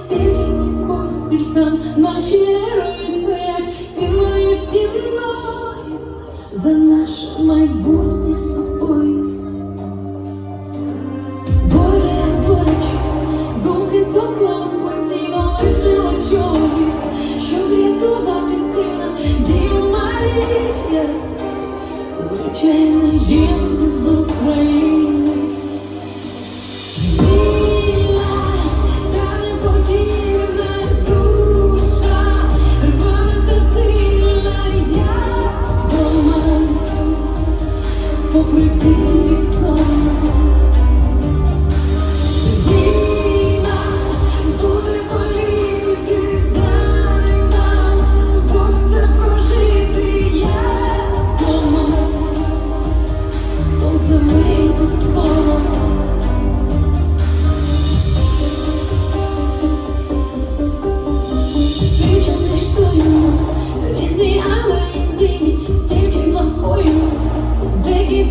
стільки днів поспіль там наші герої стоять стіною, стіною за наше майбутнє з тобою. Боже, як боляче, думки докола постійно лише чоловік, щоб врятувати сина, Дія Марія, звичайна жінка.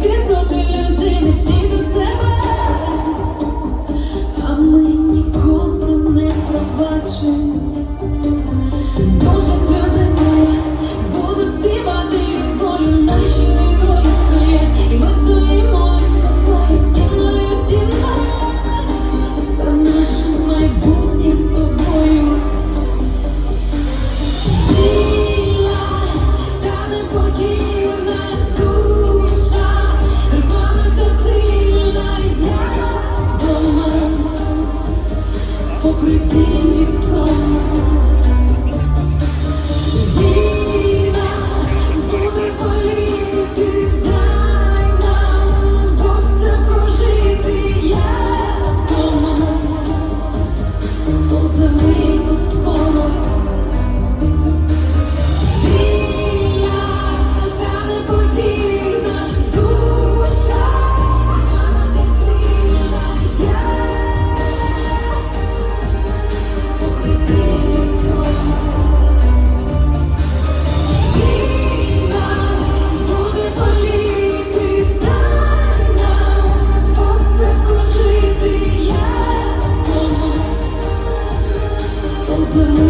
siento que Попри білі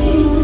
Ooh.